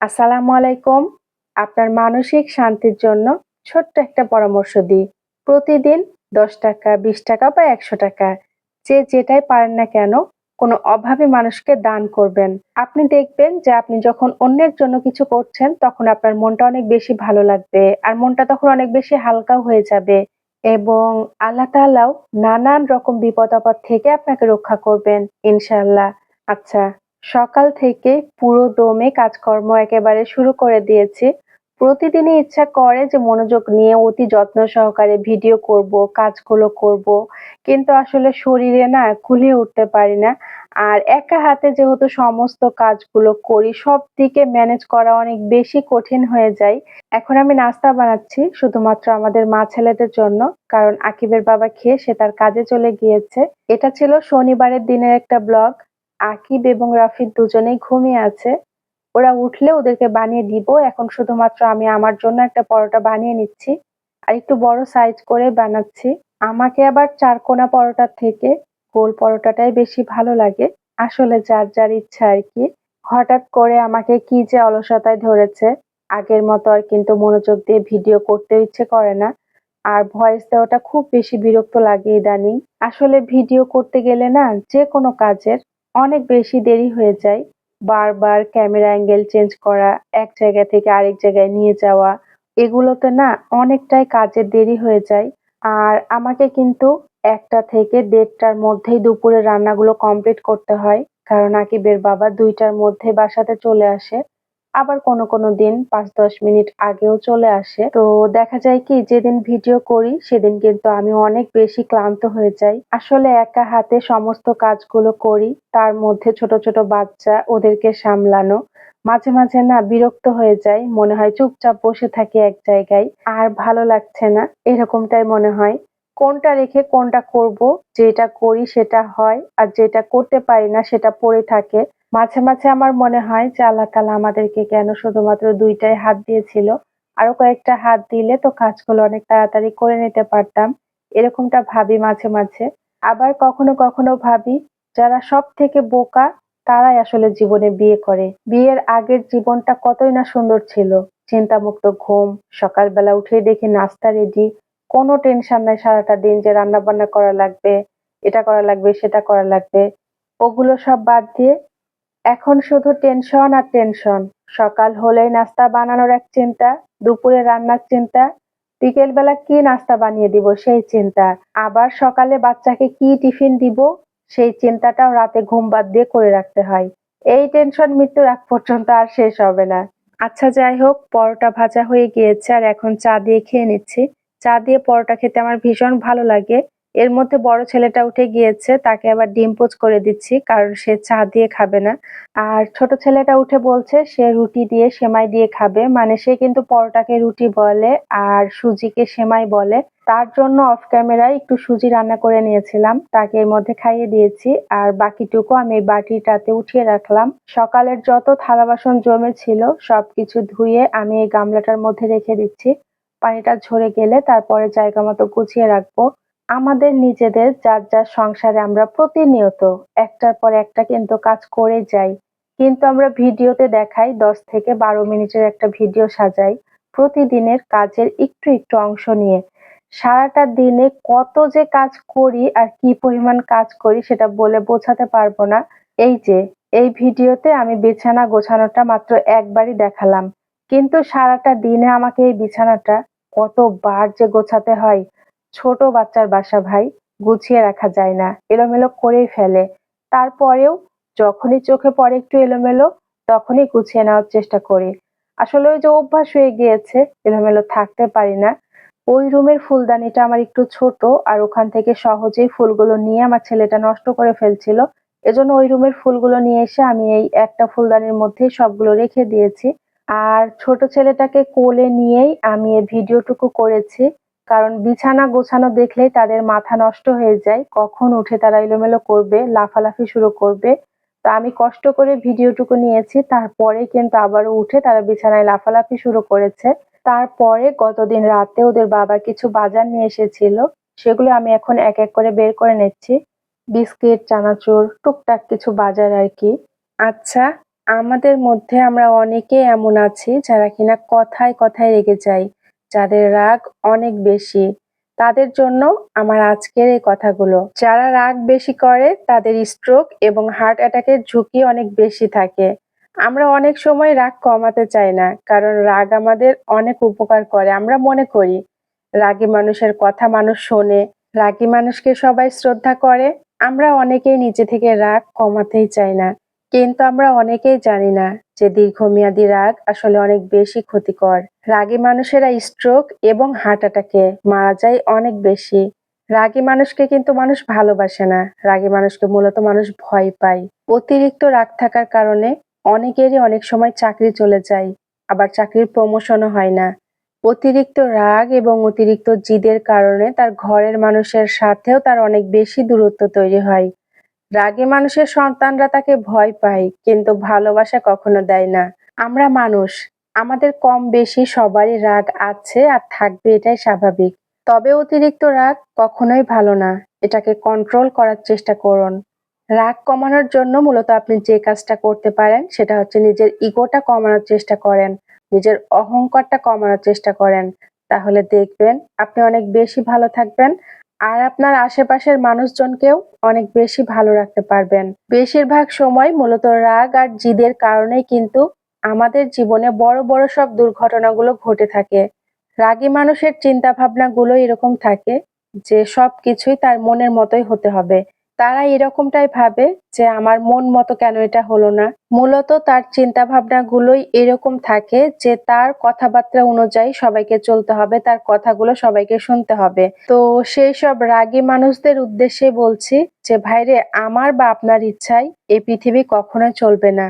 আসসালামু আলাইকুম। আপনার মানসিক শান্তির জন্য ছোট্ট একটা পরামর্শ দিই। প্রতিদিন দশ টাকা, বিশ টাকা বা একশো টাকা, যে যেটাই পারেন না কেন কোনো অভাবী মানুষকে দান করবেন। আপনি দেখবেন যে আপনি যখন অন্যের জন্য কিছু করছেন, তখন আপনার মনটা অনেক বেশি ভালো লাগবে আর মনটা তখন অনেক বেশি হালকাও হয়ে যাবে এবং আল্লাহ তাআলাও নানান রকম বিপদ আপদ থেকে আপনাকে রক্ষা করবেন ইনশাল্লাহ আচ্ছা সকাল থেকে পুরো দমে কাজকর্ম একেবারে শুরু করে দিয়েছি। প্রতিদিনই ইচ্ছা করে যে মনোযোগ নিয়ে অতি যত্ন সহকারে ভিডিও করব, কাজগুলো করব। কিন্তু আসলে শরীরে না কুলিয়ে উঠতে পারি না। আর একা হাতে যেহেতু সমস্ত কাজগুলো করি, সব দিকে ম্যানেজ করা অনেক বেশি কঠিন হয়ে যায়। এখন আমি নাস্তা বানাচ্ছি শুধুমাত্র আমাদের মা ছেলেদের জন্য, কারণ আকিবের বাবা খেয়ে সে তার কাজে চলে গিয়েছে। এটা ছিল শনিবারের দিনের একটা ব্লগ আকিব এবং রাফিদ দুজনেই ঘুমিয়ে আছে। ওরা উঠলে ওদেরকে বানিয়ে দিব। এখন শুধুমাত্র আমি আমার জন্য একটা পরোটা বানিয়ে নিচ্ছি। আর একটু বড় সাইজ করে বানাচ্ছি। আমাকে আবার চারকোনা পরোটার থেকে গোল পরোটাটাই বেশি ভালো লাগে। আসলে যার যার ইচ্ছা আর কি। হঠাৎ করে আমাকে কি যে অলসতায় ধরেছে। আগের মতো আর কিন্তু মনোযোগ দিয়ে ভিডিও করতে ইচ্ছে করে না। আর ভয়েস দেওয়াটা খুব বেশি বিরক্ত লাগে ইদানিং। আসলে ভিডিও করতে গেলে না যে কোনো কাজের অনেক বেশি দেরি হয়ে যায়। বারবার ক্যামেরা অ্যাঙ্গেল চেঞ্জ করা, এক জায়গা থেকে আরেক জায়গায় নিয়ে যাওয়া, এগুলোতে না অনেকটাই কাজের দেরি হয়ে যায়। আর আমাকে কিন্তু একটা থেকে দেড়টার মধ্যেই দুপুরের রান্নাগুলো কমপ্লিট করতে হয়। কারণ আকিবের বাবা দুইটার মধ্যে বাসাতে চলে আসে। আবার কোনো কোনো দিন পাঁচ দশ মিনিট আগেও চলে আসে। তো দেখা যায় কি, যেদিন ভিডিও করি, সেদিন কিন্তু আমি অনেক বেশি ক্লান্ত হয়ে যাই। আসলে একা হাতে সমস্ত কাজগুলো করি, তার মধ্যে ছোট ছোট বাচ্চা ওদেরকে সামলানো। মাঝে মাঝে না বিরক্ত হয়ে যায় মনে হয় চুপচাপ বসে থাকি এক জায়গায়, আর ভালো লাগছে না। এরকমটাই মনে হয়। কোনটা রেখে কোনটা করব, যেটা করি সেটা হয়, আর যেটা করতে পারি না সেটা পড়ে থাকে। মাঝে মাঝে আমার মনে হয় যে আল্লাহ তালা আমাদেরকে কেন শুধুমাত্র দুইটাই হাত দিয়েছিল? আরও কয়েকটা হাত দিলে তো কাজগুলো অনেক তাড়াতাড়ি করে নিতে পারতাম। এরকমটা ভাবি মাঝে মাঝে। আবার কখনো কখনো ভাবি, যারা সব থেকে বোকা, তারাই আসলে জীবনে বিয়ে করে। বিয়ের আগের জীবনটা কতই না সুন্দর ছিল। চিন্তামুক্ত ঘুম, সকালবেলা উঠে দেখি নাস্তা রেডি কোনো টেনশন নাই, সারাটা দিন যে রান্না বান্না করা লাগবে, এটা করা লাগবে, সেটা করা লাগবে। ওগুলো সব বাদ দিয়ে এখন শুধু টেনশন আর টেনশন। সকাল হলেই নাস্তা বানানোর এক চিন্তা, দুপুরে রান্নার চিন্তা বিকেল বেলা কি নাস্তা বানিয়ে দিব সেই চিন্তা। আবার সকালে বাচ্চাকে কি টিফিন দিব সেই চিন্তাটাও রাতে ঘুম বাদ দিয়ে করে রাখতে হয়। এই টেনশন মৃত্যুর আগ পর্যন্ত আর শেষ হবে না। আচ্ছা যাই হোক, পরোটা ভাজা হয়ে গিয়েছে আর এখন চা দিয়ে খেয়ে নিচ্ছি। চা দিয়ে পরোটা খেতে আমার ভীষণ ভালো লাগে। এর মধ্যে বড় ছেলেটা উঠে গিয়েছে, তাকে আবার ডিম পোচ করে দিচ্ছি, কারণ সে চা দিয়ে খাবে না। আর ছোট ছেলেটা উঠে বলছে, সে রুটি দিয়ে সেমাই দিয়ে খাবে। মানে সে কিন্তু পরোটাকে রুটি বলে আর সুজিকে সেমাই বলে। তার জন্য অফ ক্যামেরায় একটু সুজি রান্না করে নিয়েছিলাম, তাকে এর মধ্যে খাইয়ে দিয়েছি। আর বাকিটুকু আমি এই বাটিটাতে উঠিয়ে রাখলাম। সকালের যত থালা বাসন জমে ছিল সবকিছু ধুয়ে আমি এই গামলাটার মধ্যে রেখে দিচ্ছি। পানিটা ঝরে গেলে তারপরে জায়গা মতো গুছিয়ে রাখব। আমাদের নিজেদের যার যার সংসারে আমরা প্রতিনিয়ত একটার পর একটা কিন্তু কাজ করে যাই। কিন্তু আমরা ভিডিওতে দেখাই, দশ থেকে বারো মিনিটের একটা ভিডিও সাজাই প্রতিদিনের কাজের একটু একটু অংশ নিয়ে। সারাটা দিনে কত যে কাজ করি আর কি পরিমাণ কাজ করি সেটা বলে বোঝাতে পারব না। এই যে, এই ভিডিওতে আমি বিছানা গোছানোটা মাত্র একবারই দেখালাম। কিন্তু সারাটা দিনে আমাকে এই বিছানাটা কতবার যে গোছাতে হয় ছোট বাচ্চার বাসা ভাই গুছিয়ে রাখা যায় না, এলোমেলো করেই ফেলে। তারপরেও যখনই চোখে পড়ে একটু এলোমেলো, তখনই গুছিয়ে নেওয়ার চেষ্টা করি। আসলে ওই যে অভ্যাস হয়ে গিয়েছে, এলোমেলো থাকতে পারি না। ওই রুমের ফুলদানিটা আমার একটু ছোট আর ওখান থেকে সহজেই ফুলগুলো নিয়ে আমার ছেলেটা নষ্ট করে ফেলছিল। এজন্য ওই রুমের ফুলগুলো নিয়ে এসে আমি এই একটা ফুলদানির মধ্যেই সবগুলো রেখে দিয়েছি। আর ছোট ছেলেটাকে কোলে নিয়েই আমি এই ভিডিওটুকু করেছি। কারণ বিছানা গোছানো দেখলেই তাদের মাথা নষ্ট হয়ে যায়। কখন উঠে তারা এলোমেলো করবে, লাফালাফি শুরু করবে। তো আমি কষ্ট করে ভিডিওটুকু নিয়েছি, তারপরে কিন্তু আবারও উঠে তারা বিছানায় লাফালাফি শুরু করেছে। তারপরে গতদিন রাতে ওদের বাবা কিছু বাজার নিয়ে এসেছিল, সেগুলো আমি এখন এক এক করে বের করে নিচ্ছি। বিস্কিট, চানাচুর, টুকটাক কিছু বাজার আর কি। আচ্ছা আমাদের মধ্যে আমরা অনেকে এমন আছি যারা কিনা কথায় কথায় রেগে যাই যাদের রাগ অনেক বেশি, তাদের জন্য আমার আজকের এই কথাগুলো। যারা রাগ বেশি করে, তাদের স্ট্রোক এবং হার্ট অ্যাটাকের ঝুঁকি অনেক বেশি থাকে। আমরা অনেক সময় রাগ কমাতে চাই না, কারণ রাগ আমাদের অনেক উপকার করে, আমরা মনে করি। রাগী মানুষের কথা মানুষ শোনে, রাগী মানুষকে সবাই শ্রদ্ধা করে। আমরা অনেকেই নিজে থেকে রাগ কমাতেই চাই না। কিন্তু আমরা অনেকেই জানি না যে দীর্ঘমেয়াদী রাগ আসলে অনেক বেশি ক্ষতিকর। রাগী মানুষেরা স্ট্রোক এবং হার্ট অ্যাটাকে মারা যায় অনেক বেশি। রাগী মানুষকে কিন্তু মানুষ ভালোবাসে না। রাগী মানুষকে মূলত মানুষ ভয় পায়। অতিরিক্ত রাগ থাকার কারণে অনেকেরই অনেক সময় চাকরি চলে যায়, আবার চাকরির প্রমোশনও হয় না। অতিরিক্ত রাগ এবং অতিরিক্ত জিদের কারণে তার ঘরের মানুষের সাথেও তার অনেক বেশি দূরত্ব তৈরি হয়। রাগী মানুষের সন্তানরা তাকে ভয় পায়, কিন্তু ভালোবাসা কখনো দেয় না। আমরা মানুষ, আমাদের কম বেশি সবারই রাগ আছে আর থাকবে এটাই স্বাভাবিক। তবে অতিরিক্ত রাগ কখনোই ভালো না, এটাকে কন্ট্রোল করার চেষ্টা করুন। রাগ কমানোর জন্য মূলত আপনি যে কাজটা করতে পারেন, সেটা হচ্ছে নিজের ইগোটা কমানোর চেষ্টা করেন, নিজের অহংকারটা কমানোর চেষ্টা করেন। তাহলে দেখবেন আপনি অনেক বেশি ভালো থাকবেন আর আপনার আশেপাশের মানুষজনকেও অনেক বেশি ভালো রাখতে পারবেন। বেশিরভাগ সময় মূলত রাগ আর জিদের কারণেই কিন্তু আমাদের জীবনে বড় বড় সব দুর্ঘটনাগুলো ঘটে থাকে। রাগী মানুষের চিন্তা ভাবনাগুলো এরকম থাকে যে সব কিছুই তার মনের মতোই হতে হবে। তারা এরকমটাই ভাবে যে আমার মন মতো কেন এটা হলো না। মূলত তার চিন্তা ভাবনাগুলোই এরকম থাকে যে তার কথাবার্তা অনুযায়ী সবাইকে চলতে হবে, তার কথাগুলো সবাইকে শুনতে হবে। তো সেই সব রাগী মানুষদের উদ্দেশ্যে বলছি যে, ভাইরে, আমার বা আপনার ইচ্ছায় এই পৃথিবী কখনোই চলবে না।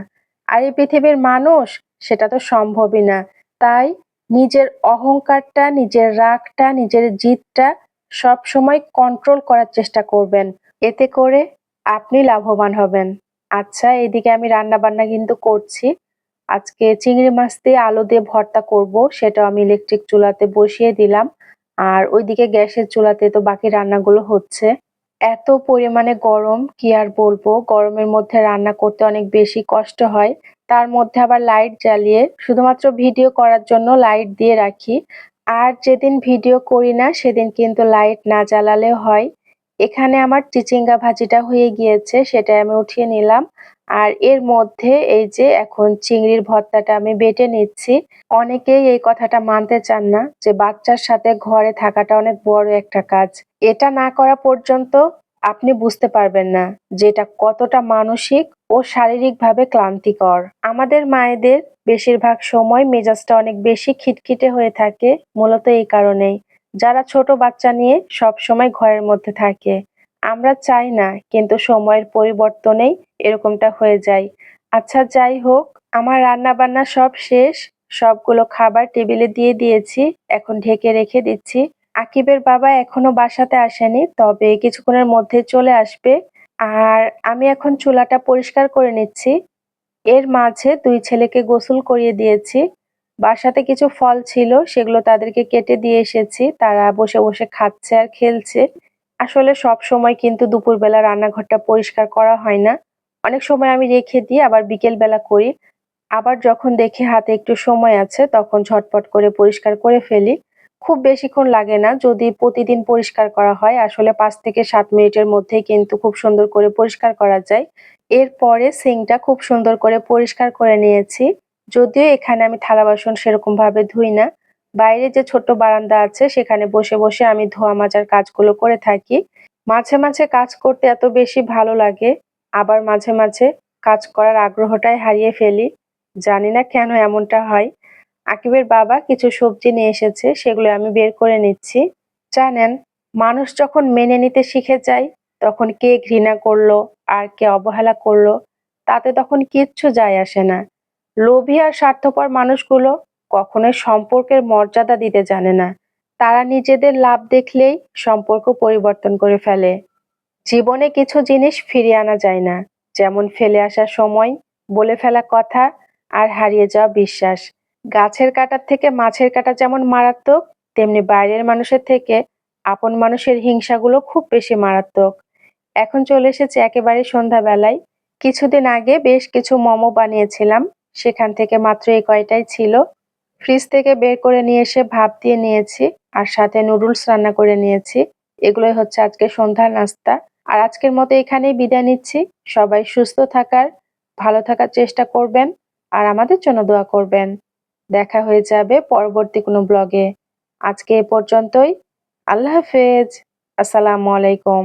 আর এই পৃথিবীর মানুষ, সেটা তো সম্ভবই না। তাই নিজের অহংকারটা, নিজের রাগটা, নিজের জিদটা সব সময় কন্ট্রোল করার চেষ্টা করবেন। এতে করে আপনি লাভবান হবেন। আচ্ছা এদিকে আমি রান্না বান্না কিন্তু করছি। আজকে চিংড়ি মাছ দিয়ে আলু দিয়ে ভর্তা করব সেটা আমি ইলেকট্রিক চুলাতে বসিয়ে দিলাম। আর ওইদিকে গ্যাসের চুলাতে তো বাকি রান্নাগুলো হচ্ছে। এত পরিমাণে গরম, কি আর বলব? গরমের মধ্যে রান্না করতে অনেক বেশি কষ্ট হয়। তার মধ্যে আবার লাইট জ্বালিয়ে, শুধুমাত্র ভিডিও করার জন্য লাইট দিয়ে রাখি। আর যেদিন ভিডিও করি না, সেদিন কিন্তু লাইট না জ্বালালেও হয়। এখানে আমার চিচিঙ্গা ভাজিটা হয়ে গিয়েছে সেটা আমি উঠিয়ে নিলাম। আর এর মধ্যে এই যে এখন চিংড়ির ভর্তাটা আমি বেটে নিচ্ছি। অনেকেই এই কথাটা মানতে চান না যে বাচ্চার সাথে ঘরে থাকাটা অনেক বড় একটা কাজ। এটা না করা পর্যন্ত আপনি বুঝতে পারবেন না যে এটা কতটা মানসিক ও শারীরিকভাবে ক্লান্তিকর। আমাদের মায়েদের বেশিরভাগ সময় মেজাজটা অনেক বেশি খিটখিটে হয়ে থাকে, মূলত এই কারণেই। যারা ছোট বাচ্চা নিয়ে সব সময় ঘরের মধ্যে থাকে। আমরা চাই না, কিন্তু সময়ের পরিবর্তনেই এরকমটা হয়ে যায়। আচ্ছা যাই হোক, আমার রান্না বান্না সব শেষ। সবগুলো খাবার টেবিলে দিয়ে দিয়েছি, এখন ঢেকে রেখে দিচ্ছি। আকিবের বাবা এখনও বাসাতে আসেনি, তবে কিছুক্ষণের মধ্যে চলে আসবে। আর আমি এখন চুলাটা পরিষ্কার করে নিচ্ছি। এর মাঝে দুই ছেলেকে গোসল করিয়ে দিয়েছি। বাসাতে কিছু ফল ছিল, সেগুলো তাদেরকে কেটে দিয়ে এসেছি। তারা বসে বসে খাচ্ছে আর খেলছে। আসলে সব সময় কিন্তু দুপুরবেলা রান্নাঘরটা পরিষ্কার করা হয় না। অনেক সময় আমি রেখে দিই আবার বিকেল বেলা করি। আবার যখন দেখি হাতে একটু সময় আছে, তখন ঝটপট করে পরিষ্কার করে ফেলি। খুব বেশিক্ষণ লাগে না, যদি প্রতিদিন পরিষ্কার করা হয়। আসলে পাঁচ থেকে সাত মিনিটের মধ্যেই কিন্তু খুব সুন্দর করে পরিষ্কার করা যায়। এরপরে সিংটা খুব সুন্দর করে পরিষ্কার করে নিয়েছি। যদিও এখানে আমি থালা বাসন সেরকম ভাবে ধুই না। বাইরে যে ছোট্ট বারান্দা আছে, সেখানে বসে বসে আমি ধোয়া মাজার কাজগুলো করে থাকি। মাঝে মাঝে কাজ করতে এত বেশি ভালো লাগে, আবার মাঝে মাঝে কাজ করার আগ্রহটাই হারিয়ে ফেলি। জানি না কেন এমনটা হয়। আকিবের বাবা কিছু সবজি নিয়ে এসেছে, সেগুলো আমি বের করে নিচ্ছি। জানেন, মানুষ যখন মেনে নিতে শিখে যায়, তখন কে ঘৃণা করল, আর কে অবহেলা করল, তাতে তখন কিচ্ছু যায় আসে না। লোভী আর স্বার্থপর মানুষগুলো কখনোই সম্পর্কের মর্যাদা দিতে জানে না। তারা নিজেদের লাভ দেখলেই সম্পর্ক পরিবর্তন করে ফেলে। জীবনে কিছু জিনিস ফিরিয়ে আনা যায় না, যেমন ফেলে আসার সময় বলে ফেলা কথা আর হারিয়ে যাওয়া বিশ্বাস। গাছের কাটার থেকে মাছের কাটা যেমন মারাত্মক, তেমনি বাইরের মানুষের থেকে আপন মানুষের হিংসাগুলো খুব বেশি মারাত্মক। এখন চলে এসেছে একেবারে সন্ধ্যাবেলায়। কিছুদিন আগে বেশ কিছু মোমো বানিয়েছিলাম। সেখান থেকে মাত্র এই কয়টাই ছিল। ফ্রিজ থেকে বের করে নিয়ে এসে ভাপ দিয়ে নিয়েছি আর সাথে নুডলস রান্না করে নিয়েছি। এগুলোই হচ্ছে আজকে সন্ধ্যার নাস্তা। আর আজকের মতো এখানেই বিদায় নিচ্ছি। সবাই সুস্থ থাকার, ভালো থাকার চেষ্টা করবেন আর আমাদের জন্য দোয়া করবেন। দেখা হয়ে যাবে পরবর্তী কোনো ব্লগে আজকে এ পর্যন্তই। আল্লাহ হাফেজ। আসসালামু আলাইকুম।